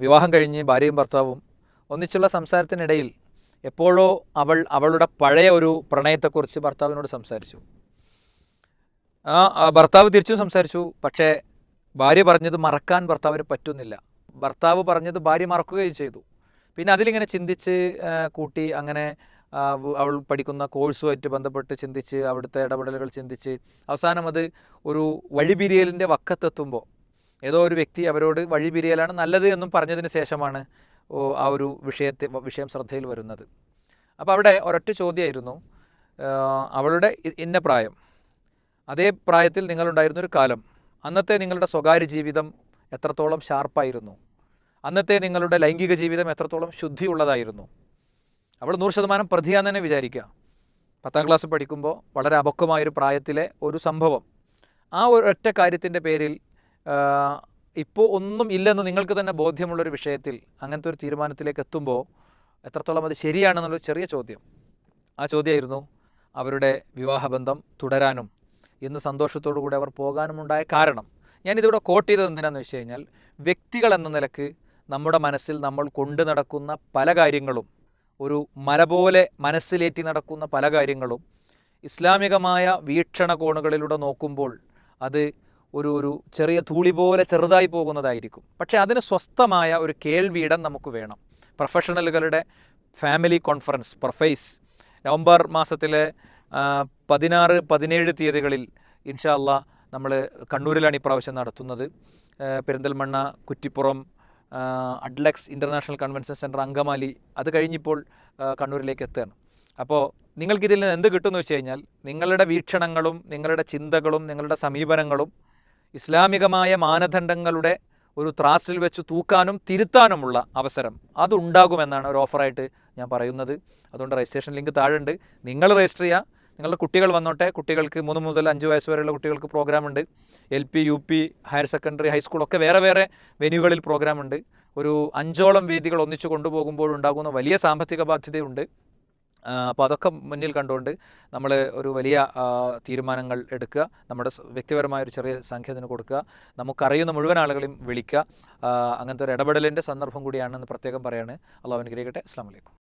വിവാഹം കഴിഞ്ഞ് ഭാര്യയും ഭർത്താവും ഒന്നിച്ചുള്ള സംസാരത്തിനിടയിൽ എപ്പോഴോ അവൾ അവളുടെ പഴയ ഒരു പ്രണയത്തെക്കുറിച്ച് ഭർത്താവിനോട് സംസാരിച്ചു. ആ ഭർത്താവ് തിരിച്ചും സംസാരിച്ചു. പക്ഷേ ഭാര്യ പറഞ്ഞത് മറക്കാൻ ഭർത്താവിന് പറ്റുന്നില്ല. ഭർത്താവ് പറഞ്ഞത് ഭാര്യ മറക്കുകയും ചെയ്തു. പിന്നെ അതിലിങ്ങനെ ചിന്തിച്ച് കൂട്ടി അങ്ങനെ അവൾ പഠിക്കുന്ന കോഴ്സുമായിട്ട് ബന്ധപ്പെട്ട് ചിന്തിച്ച് അവിടുത്തെ ഇടപെടലുകൾ ചിന്തിച്ച് അവസാനം അത് ഒരു വഴിപിരിയലിന്റെ വക്കത്തെത്തുമ്പോൾ ഏതോ ഒരു വ്യക്തി അവരോട് വഴി പിരിയലാണ് നല്ലത് എന്നും പറഞ്ഞതിന് ശേഷമാണ് ആ ഒരു വിഷയത്തെ വിഷയം ശ്രദ്ധയിൽ വരുന്നത്. അപ്പോൾ അവിടെ ഒരൊറ്റ ചോദ്യമായിരുന്നു. അവളുടെ ഇന്ന പ്രായം. അതേ പ്രായത്തിൽ നിങ്ങളുണ്ടായിരുന്ന ഒരു കാലം. അന്നത്തെ നിങ്ങളുടെ സ്വകാര്യ ജീവിതം എത്രത്തോളം ഷാർപ്പായിരുന്നു. അന്നത്തെ നിങ്ങളുടെ ലൈംഗിക ജീവിതം എത്രത്തോളം ശുദ്ധിയുള്ളതായിരുന്നു. അവൾ നൂറ് ശതമാനം പ്രതിയാന്ന് തന്നെ വിചാരിക്കുക. പത്താം ക്ലാസ് പഠിക്കുമ്പോൾ വളരെ അപക്വമായൊരു പ്രായത്തിലെ ഒരു സംഭവം. ആ ഒരൊറ്റ കാര്യത്തിന്റെ പേരിൽ ഇപ്പോൾ ഒന്നും ഇല്ലെന്ന് നിങ്ങൾക്ക് തന്നെ ബോധ്യമുള്ളൊരു വിഷയത്തിൽ അങ്ങനത്തെ ഒരു തീരുമാനത്തിലേക്ക് എത്തുമ്പോൾ എത്രത്തോളം അത് ശരിയാണെന്നുള്ളൊരു ചെറിയ ചോദ്യം. ആ ചോദ്യമായിരുന്നു അവരുടെ വിവാഹബന്ധം തുടരാനും ഇന്ന് സന്തോഷത്തോടു കൂടി അവർ പോകാനുമുണ്ടായ കാരണം. ഞാനിതിവിടെ കോട്ട് ചെയ്തത് എന്തിനാന്ന് വെച്ച് കഴിഞ്ഞാൽ വ്യക്തികൾ എന്ന നിലയ്ക്ക് നമ്മുടെ മനസ്സിൽ നമ്മൾ കൊണ്ടു നടക്കുന്ന പല കാര്യങ്ങളും ഒരു മല പോലെ മനസ്സിലേറ്റി നടക്കുന്ന പല കാര്യങ്ങളും ഇസ്ലാമികമായ വീക്ഷണകോണുകളിലൂടെ നോക്കുമ്പോൾ അത് ഒരു ഒരു ചെറിയ തൂളി പോലെ ചെറുതായി പോകുന്നതായിരിക്കും. പക്ഷേ അതിന് സ്വസ്ഥമായ ഒരു കേൾവിയിടം നമുക്ക് വേണം. പ്രൊഫഷണലുകളുടെ ഫാമിലി കോൺഫറൻസ് പ്രൊഫൈസ് നവംബർ മാസത്തിലെ പതിനാറ് പതിനേഴ് തീയതികളിൽ ഇൻഷാല്ല നമ്മൾ കണ്ണൂരിലാണ് ഇപ്രാവശ്യം നടത്തുന്നത്. Perinthalmanna Kuttippuram Adlux international convention centre Angamaly അത് കഴിഞ്ഞിപ്പോൾ കണ്ണൂരിലേക്ക് എത്തുകയാണ്. അപ്പോൾ നിങ്ങൾക്കിതിൽ നിന്ന് എന്ത് കിട്ടുമെന്ന് വെച്ച് കഴിഞ്ഞാൽ നിങ്ങളുടെ വീക്ഷണങ്ങളും നിങ്ങളുടെ ചിന്തകളും നിങ്ങളുടെ സമീപനങ്ങളും ഇസ്ലാമികമായ മാനദണ്ഡങ്ങളുടെ ഒരു ത്രാസിൽ വെച്ച് തൂക്കാനും തിരുത്താനുമുള്ള അവസരം അതുണ്ടാകുമെന്നാണ് ഒരു ഓഫറായിട്ട് ഞാൻ പറയുന്നത്. അതുകൊണ്ട് രജിസ്ട്രേഷൻ ലിങ്ക് താഴെയുണ്ട്. നിങ്ങൾ രജിസ്റ്റർ ചെയ്യുക. നിങ്ങളുടെ കുട്ടികൾ വന്നോട്ടെ. കുട്ടികൾക്ക് മൂന്ന് മുതൽ അഞ്ച് വയസ്സ് വരെയുള്ള കുട്ടികൾക്ക് പ്രോഗ്രാം ഉണ്ട് L P U P higher secondary high school ഒക്കെ വേറെ വേറെ വെന്യൂകളിൽ പ്രോഗ്രാം ഉണ്ട് ഒരു അഞ്ചോളം വേദികൾ ഒന്നിച്ചു കൊണ്ടുപോകുമ്പോൾ ഉണ്ടാകുന്ന വലിയ സാമ്പത്തിക ബാധ്യതയുണ്ട്. അപ്പോൾ അതൊക്കെ മുന്നിൽ കണ്ടുകൊണ്ട് നമ്മൾ ഒരു വലിയ തീരുമാനങ്ങൾ എടുക്കുക നമ്മുടെ വ്യക്തിപരമായ ഒരു ചെറിയ സംഖ്യ അതിന് കൊടുക്കുക നമുക്കറിയുന്ന മുഴുവൻ ആളുകളെയും വിളിക്കുക അങ്ങനത്തെ ഒരു ഇടപെടലിന്റെ സന്ദർഭം കൂടിയാണെന്ന് പ്രത്യേകം പറയാണ്. അള്ളാഹു അനുഗ്രഹിക്കട്ടെ. അസ്സാം വലൈക്കും